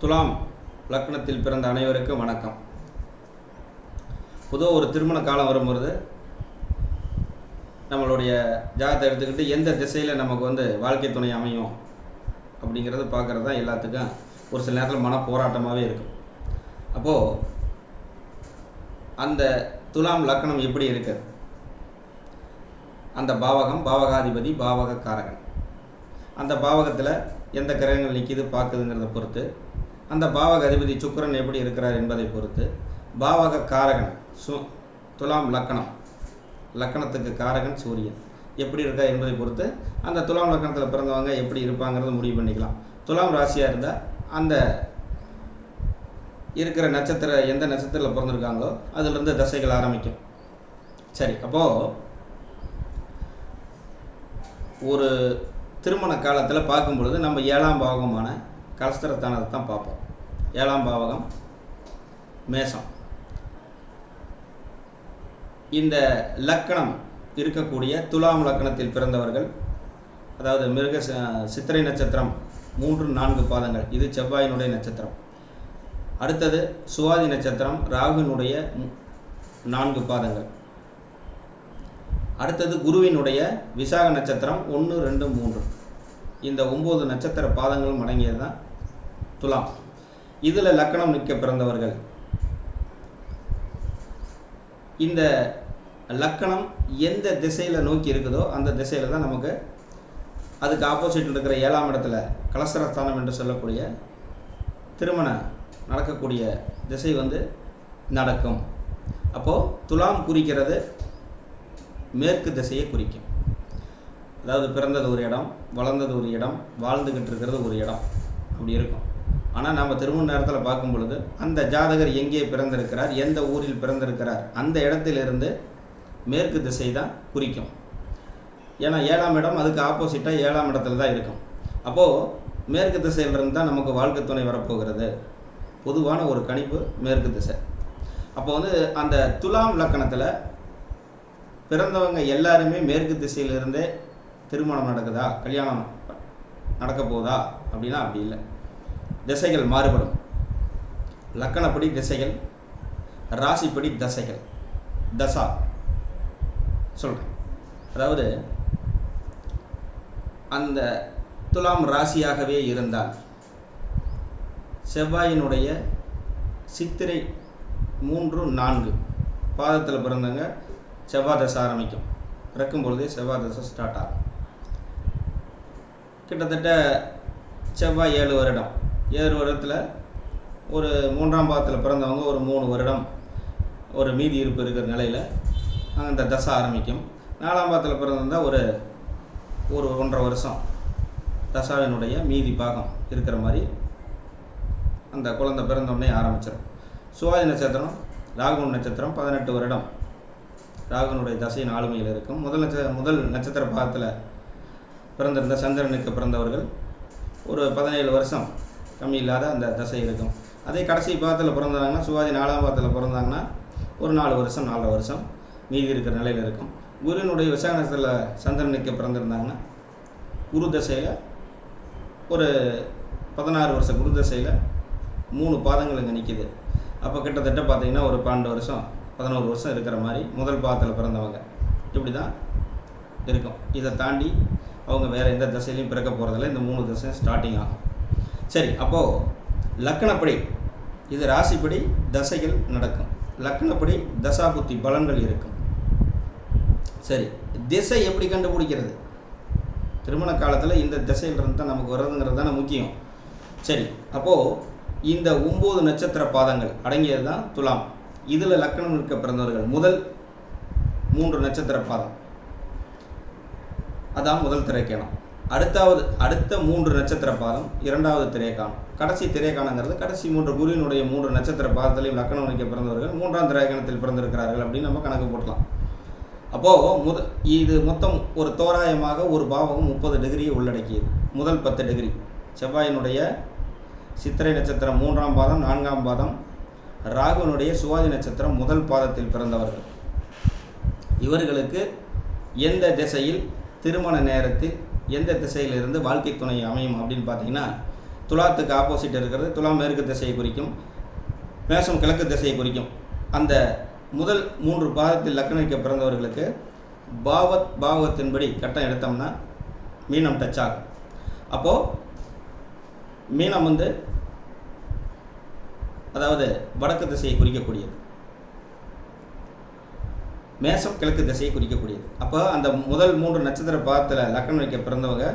துலாம் லக்னத்தில் பிறந்த அனைவருக்கும் வணக்கம். பொதுவாக ஒரு திருமண காலம் வரும்பொழுது நம்மளுடைய ஜாதகத்தை எடுத்துக்கிட்டு எந்த திசையில் நமக்கு வந்து வாழ்க்கை துணை அமையும் அப்படிங்கிறத பார்க்குறது தான் எல்லாத்துக்கும் ஒரு சில நேரத்தில் மன போராட்டமாகவே இருக்கும் அப்போது அந்த துலாம் லக்னம் எப்படி இருக்குது அந்த பாவகம் பாவகாதிபதி பாவக காரகன் அந்த பாவகத்தில் எந்த கிரகங்கள் நிற்கிது பார்க்குதுங்கிறத பொறுத்து அந்த பாவக அதிபதி சுக்கிரன் எப்படி இருக்கிறார் என்பதை பொறுத்து பாவக காரகன் சு துலாம் லக்கணம். லக்கணத்துக்கு காரகன் சூரியன். எப்படி இருக்கா என்பதை பொறுத்து அந்த துலாம் லக்கணத்தில் பிறந்தவங்க எப்படி இருப்பாங்கிறது முடிவு பண்ணிக்கலாம். துலாம் ராசியாக இருந்தால் அந்த இருக்கிற நட்சத்திர எந்த நட்சத்திரத்தில் பிறந்திருக்காங்களோ அதுலேருந்து தசைகள் ஆரம்பிக்கும். சரி அப்போது ஒரு திருமண காலத்தில் பார்க்கும் பொழுது நம்ம ஏழாம் பாகமான கலஸ்தரத்தானதை தான் பார்ப்போம். ஏழாம் பாவகம் மேசம் இந்த லக்கணம் இருக்கக்கூடிய துலாம் லக்கணத்தில் பிறந்தவர்கள் அதாவது மிருக சித்திரை நட்சத்திரம் மூன்று நான்கு பாதங்கள் இது செவ்வாயினுடைய நட்சத்திரம். அடுத்தது சுவாதி நட்சத்திரம் ராகுவினுடைய மு- நான்கு பாதங்கள். அடுத்தது குருவினுடைய விசாக நட்சத்திரம் ஒன்று ரெண்டு மூன்று. இந்த ஒம்பது நட்சத்திர பாதங்களும் அடங்கியது தான் துலாம். இதில் லக்கணம் நிற்க பிறந்தவர்கள். இந்த லக்கணம் எந்த திசையில் நோக்கி இருக்குதோ அந்த திசையில் தான் நமக்கு அதுக்கு ஆப்போசிட்டில் இருக்கிற ஏழாம் இடத்துல கலசரஸ்தானம் என்று சொல்லக்கூடிய திருமணம் நடக்கக்கூடிய திசை வந்து நடக்கும். அப்போது துலாம் குறிக்கிறது மேற்கு திசையை குறிக்கும். அதாவது பிறந்தது ஒரு இடம் வளர்ந்தது ஒரு இடம் வாழ்ந்துக்கிட்டு இருக்கிறது ஒரு இடம். அப்படி இருக்கும். ஆனால் நம்ம திருமண நேரத்தில் பார்க்கும் பொழுது அந்த ஜாதகர் எங்கே பிறந்திருக்கிறார் எந்த ஊரில் பிறந்திருக்கிறார் அந்த இடத்திலிருந்து மேற்கு திசை தான் குறிக்கும். ஏன்னா ஏழாம் இடம் அதுக்கு ஆப்போசிட்டாக ஏழாம் இடத்துல தான் இருக்கும். அப்போது மேற்கு திசையிலிருந்து தான் நமக்கு வாழ்க்கை துணை வரப்போகிறது. பொதுவான ஒரு கணிப்பு மேற்கு திசை. அப்போ வந்து அந்த துலாம் லக்கணத்தில் பிறந்தவங்க எல்லாருமே மேற்கு திசையிலிருந்தே திருமணம் நடக்குதா? கல்யாணம் நடக்க போகுதா அப்படின்னா அப்படி இல்லை. திசைகள் மாறுபடும். லக்கணப்படி திசைகள் ராசிப்படி தசைகள். தசா. சொல்கிறேன் அதாவது அந்த துலாம் ராசியாகவே இருந்தால் செவ்வாயினுடைய சித்திரை மூன்று நான்கு. பாதத்தில் பிறந்தவங்க செவ்வாய் தசை ஆரம்பிக்கும். பிறக்கும் பொழுதே செவ்வாய் தசை ஸ்டார்ட் ஆகும். கிட்டத்தட்ட செவ்வாய் ஏழு வருடம். ஏழு வருடத்தில் ஒரு மூன்றாம் பாதத்தில் பிறந்தவங்க ஒரு மூணு வருடம் ஒரு மீதி இருப்பு இருக்கிற நிலையில் அந்த தசை ஆரம்பிக்கும். நாலாம் பாதத்தில் பிறந்திருந்தால் ஒரு ஒரு ஒன்றரை வருஷம் தசாவினுடைய மீதி பாகம் இருக்கிற மாதிரி அந்த குழந்தை பிறந்தோடனே ஆரம்பிச்சிடும் சுவாதி நட்சத்திரம் ராகுன் நட்சத்திரம் பதினெட்டு வருடம் ராகுனுடைய தசையின் ஆளுமையில் இருக்கும். முதல் நட்ச முதல் நட்சத்திர பாகத்தில் பிறந்திருந்த சந்திரனுக்கு பிறந்தவர்கள் ஒரு பதினேழு வருஷம் கம்மி இல்லாத அந்த தசை இருக்கும். அதே கடைசி பாதத்தில் பிறந்தாங்கன்னா சுவாதி நாலாம் பாதத்தில் பிறந்தாங்கன்னா ஒரு நாலு வருஷம் நாலரை வருஷம் மீதி இருக்கிற நிலையில் இருக்கும். குருவினுடைய விசாகனத்தில் சந்திரனுக்கு பிறந்திருந்தாங்கன்னா குரு தசையில் ஒரு பதினாறு வருஷம் குரு தசையில் மூணு பாதங்கள் இங்கே நிற்கிது அப்போ கிட்டத்தட்ட பார்த்தீங்கன்னா ஒரு பன்னெண்டு வருஷம் பதினோரு வருஷம் இருக்கிற மாதிரி முதல் பாதத்தில் பிறந்தவங்க இப்படி தான் இருக்கும். இதை தாண்டி அவங்க வேறு எந்த தசையிலையும் பிறக்க போகிறதில்ல இந்த மூணு தசையும் ஸ்டார்டிங் ஆகும். சரி அப்போது லக்கணப்படி இது ராசிப்படி தசைகள் நடக்கும். லக்கணப்படி தசாபுத்தி பலன்கள் இருக்கும். சரி திசை எப்படி கண்டுபிடிக்கிறது? திருமண காலத்தில் இந்த திசையிலிருந்து தான் நமக்கு வர்றதுங்கிறது தானே முக்கியம். சரி அப்போது இந்த ஒம்பது நட்சத்திர பாதங்கள் அடங்கியது தான் துலாம். இதில் லக்கணம் இருக்க பிறந்தவர்கள் முதல் மூன்று நட்சத்திர பாதம். அதான் முதல் திரைக்காணம். அடுத்தாவது அடுத்த மூன்று நட்சத்திர பாதம் இரண்டாவது திரைக்காணம் கடைசி திரைக்காணங்கிறது கடைசி மூன்று குருவினுடைய மூன்று நட்சத்திர பாதத்திலையும் லக்கணம் வைக்க பிறந்தவர்கள் மூன்றாம் திரைக்காணத்தில் பிறந்திருக்கிறார்கள் அப்படின்னு நம்ம கணக்கு போட்டலாம் அப்போது முத இது மொத்தம் ஒரு தோராயமாக ஒரு பாவகம் முப்பது டிகிரியை உள்ளடக்கியது. முதல் பத்து டிகிரி. செவ்வாயினுடைய சித்திரை நட்சத்திரம் மூன்றாம் பாதம் நான்காம் பாதம் ராகுனுடைய சுவாதி நட்சத்திரம் முதல் பாதத்தில் பிறந்தவர்கள். இவர்களுக்கு எந்த திசையில் திருமண நேரத்தில் எந்த திசையிலிருந்து வாழ்க்கை துணை அமையும் அப்படின்னு பார்த்தீங்கன்னா துலாத்துக்கு ஆப்போசிட் இருக்கிறது. துலா மேற்கு திசையை குறிக்கும் மேஷம் கிழக்கு திசையை குறிக்கும். அந்த முதல் மூன்று பாதத்தில் லக்னிக்க பிறந்தவர்களுக்கு பாவத் பாவத்தின்படி கட்டம் எடுத்தோம்னா மீனம் டச் ஆகும் அப்போது மீனம் வந்து அதாவது வடக்கு திசையை குறிக்கக்கூடியது. மேசம் கிழக்கு திசையை குறிக்கக்கூடியது. அப்போ அந்த முதல் மூன்று நட்சத்திர பாதத்தில் லக்னம் வைக்க பிறந்தவங்க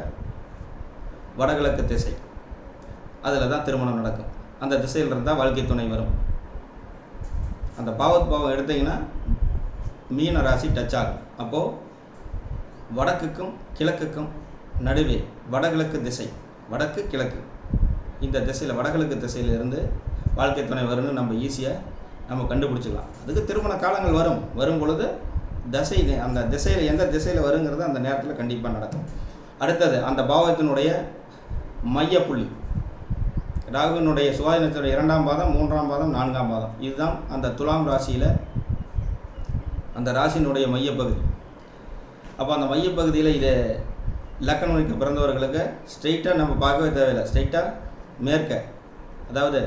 வடகிழக்கு திசை. அதில் தான் திருமணம் நடக்கும். அந்த திசையில் இருந்தால் வாழ்க்கை துணை வரும். அந்த பாவத் பாவம் எடுத்தீங்கன்னா மீன ராசி டச் ஆகும். அப்போது வடக்குக்கும் கிழக்குக்கும் நடுவே வடகிழக்கு திசை வடக்கு கிழக்கு. இந்த திசையில் வடகிழக்கு திசையிலிருந்து வாழ்க்கை துணை வரும்னு நம்ம ஈஸியாக நம்ம கண்டுபிடிச்சிக்கலாம் அதுக்கு திருமண காலங்கள் வரும். வரும் பொழுது தசை அந்த திசையில் எந்த திசையில் வருங்கிறது அந்த நேரத்தில் கண்டிப்பாக நடக்கும். அடுத்தது அந்த பாவத்தினுடைய மையப்புள்ளி ராகுவினுடைய சுவாதினத்தினுடைய இரண்டாம் பாதம் மூன்றாம் பாதம் நான்காம் பாதம். இதுதான் அந்த துலாம் ராசியில் அந்த ராசியினுடைய மையப்பகுதி. அப்போ அந்த மையப்பகுதியில் இது லக்கணம் பிறந்தவர்களுக்கு ஸ்ட்ரெயிட்டாக நம்ம பார்க்கவே தேவையில்லை. ஸ்ட்ரெயிட்டாக மேற்க. அதாவது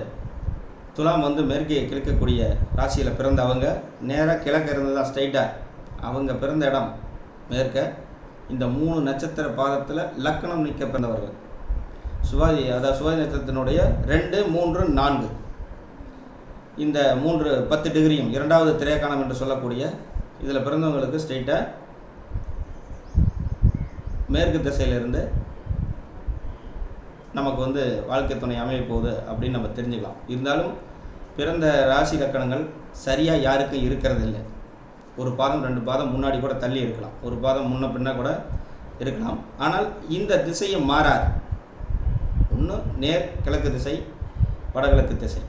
துலாம் வந்து மேற்கே கிழக்கக்கூடிய ராசியில் பிறந்த அவங்க நேராக கிழக்கு இருந்து தான் ஸ்ட்ரைட்டாக அவங்க பிறந்த இடம் மேற்க. இந்த மூணு நட்சத்திர பாதத்தில் லக்கணம் நிற்க பிறந்தவர்கள். சுவாதி அதாவது சுவாதி நட்சத்திரத்தினுடைய ரெண்டு மூன்று நான்கு. இந்த மூன்று பத்து டிகிரியும் இரண்டாவது திரையக்கானம் என்று சொல்லக்கூடிய இதில் பிறந்தவங்களுக்கு ஸ்ட்ரெயிட்டாக மேற்கு திசையிலிருந்து நமக்கு வந்து வாழ்க்கை துணை அமைய போகுது அப்படின்னு நம்ம தெரிஞ்சுக்கலாம். இருந்தாலும் பிறந்த ராசி லக்கணங்கள் சரியாக யாருக்கும் இருக்கிறது இல்லை ஒரு பாதம் ரெண்டு பாதம் முன்னாடி கூட தள்ளி இருக்கலாம். ஒரு பாதம் முன்ன பின்ன கூட இருக்கலாம். ஆனால் இந்த திசையை மாறாது. ஒன்று நேர் கிழக்கு திசை வடகிழக்கு திசை.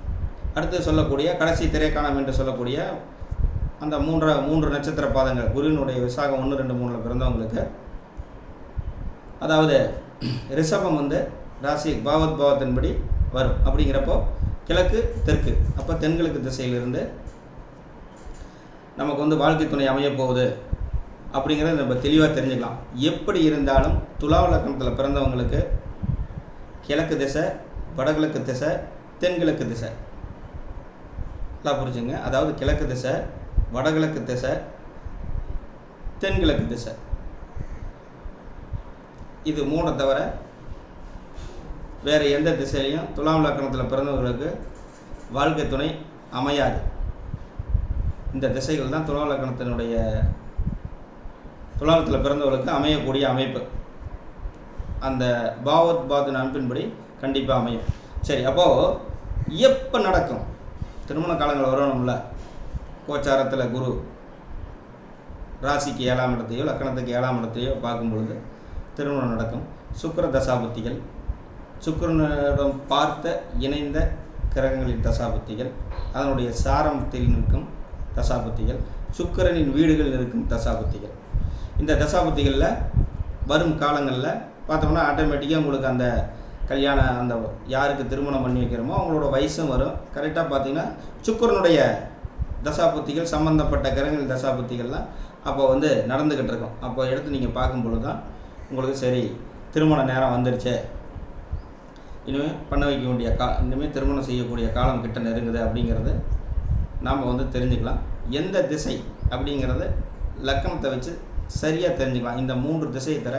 அடுத்து சொல்லக்கூடிய கடைசி திரைக்காணம் என்று சொல்லக்கூடிய அந்த மூன்ற மூன்று நட்சத்திர பாதங்கள். குருவினுடைய விசாகம் ஒன்று ரெண்டு மூணில் பிறந்தவங்களுக்கு. அதாவது ரிஷபம் வந்து ராசி பாவத் பாவத்தின்படி வரும். அப்படிங்கிறப்போ கிழக்கு தெற்கு. அப்போ தென்கிழக்கு திசையிலிருந்து நமக்கு வந்து வாழ்க்கை துணை அமைய போகுது அப்படிங்கிறத நம்ம தெளிவாக தெரிஞ்சுக்கலாம். எப்படி இருந்தாலும் துலா லக்கணத்தில் பிறந்தவங்களுக்கு கிழக்கு திசை வடகிழக்கு திசை தென்கிழக்கு திசை. எல்லாம் புரிஞ்சுங்க. அதாவது கிழக்கு திசை வடகிழக்கு திசை தென்கிழக்கு திசை. இது மூணை தவிர வேறு எந்த திசையிலையும் துலாம் லக்கணத்தில் பிறந்தவர்களுக்கு வாழ்க்கை துணை அமையாது. இந்த திசைகள் தான் துலாம் லக்கணத்தினுடைய துலாமத்தில் பிறந்தவர்களுக்கு அமையக்கூடிய அமைப்பு. அந்த பாவத் பாத்தின் அமைப்பின்படி கண்டிப்பாக அமையும். சரி அப்போது எப்போ நடக்கும். திருமண காலங்கள் வரணும்ல. கோச்சாரத்தில் குரு ராசிக்கு ஏழாம் இடத்தையோ லக்கணத்துக்கு ஏழாம் இடத்தையோ பார்க்கும் பொழுது திருமணம் நடக்கும். சுக்கர தசாபுத்திகள் சுக்கரனுடன் பார்த்த இணைந்த கிரகங்களின் தசாபுத்திகள் அதனுடைய சாரத்தில் நிற்கும் தசாபுத்திகள் சுக்கரனின் வீடுகளில் இருக்கும் தசாபுத்திகள். இந்த தசாபுத்திகளில் வரும் காலங்களில் பார்த்தோம்னா ஆட்டோமேட்டிக்காக உங்களுக்கு அந்த கல்யாண அந்த யாருக்கு திருமணம் பண்ணி வைக்கிறோமோ அவங்களோட வயசும் வரும். கரெக்டாக பார்த்தீங்கன்னா சுக்கரனுடைய தசாபுத்திகள் சம்மந்தப்பட்ட கிரகங்கள் தசாபுத்திகள்லாம் அப்போ வந்து நடந்துக்கிட்டு இருக்கும். அப்போ எடுத்து நீங்கள் பார்க்கும் பொழுது தான் உங்களுக்கு சரி திருமண நேரம் வந்துருச்சு இனிமேல் பண்ண வைக்க வேண்டிய கா இனிமேல் திருமணம் செய்யக்கூடிய காலம் கிட்ட நெருங்குது அப்படிங்கிறது நாம் வந்து தெரிஞ்சுக்கலாம். எந்த திசை அப்படிங்கிறத லக்கணத்தை வச்சு சரியாக தெரிஞ்சுக்கலாம். இந்த மூன்று திசையை தர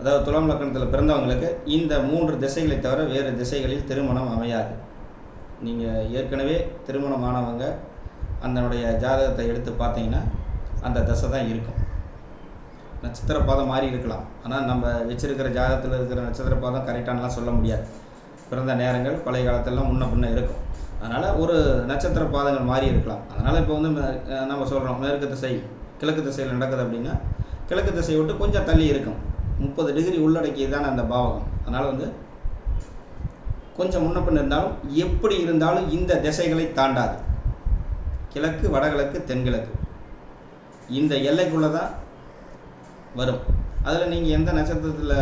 அதாவது துலாம் லக்கணத்தில் பிறந்தவங்களுக்கு இந்த மூன்று திசைகளை தவிர வேறு திசைகளில் திருமணம் அமையாது. நீங்கள் ஏற்கனவே திருமணம் ஆனவங்க அதனுடைய ஜாதகத்தை எடுத்து பார்த்தீங்கன்னா அந்த தசை தான் இருக்கும். நட்சத்திர பாதம் மாறி இருக்கலாம். ஆனால் நம்ம வச்சிருக்கிற ஜாதகத்தில் இருக்கிற நட்சத்திர பாதம் கரெக்டானலாம் சொல்ல முடியாது. பிறந்த நேரங்கள் பழைய காலத்திலலாம் முன்ன பின்ன இருக்கும். அதனால் ஒரு நட்சத்திர பாதங்கள் மாறி இருக்கலாம். அதனால் இப்போ வந்து நம்ம சொல்கிறோம் மேற்கு திசை கிழக்கு திசையில் நடக்குது அப்படின்னா கிழக்கு திசையை விட்டு கொஞ்சம் தள்ளி இருக்கும். முப்பது டிகிரி உள்ளடக்கியது தான் அந்த பாவகம். அதனால் வந்து கொஞ்சம் முன்ன பின்ன இருந்தாலும் எப்படி இருந்தாலும் இந்த திசைகளை தாண்டாது. கிழக்கு வடகிழக்கு தென்கிழக்கு. இந்த எல்லைக்குள்ளே தான் வரும். அதில் நீங்கள் எந்த நட்சத்திரத்தில்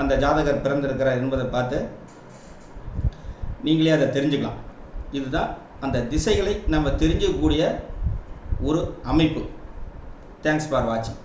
அந்த ஜாதகர் பிறந்திருக்கிறார் என்பதை பார்த்து நீங்களே அதை தெரிஞ்சுக்கலாம். இதுதான் அந்த திசைகளை நம்ம தெரிஞ்சுக்கக்கூடிய ஒரு அமைப்பு. தேங்க்ஸ் ஃபார் வாட்சிங்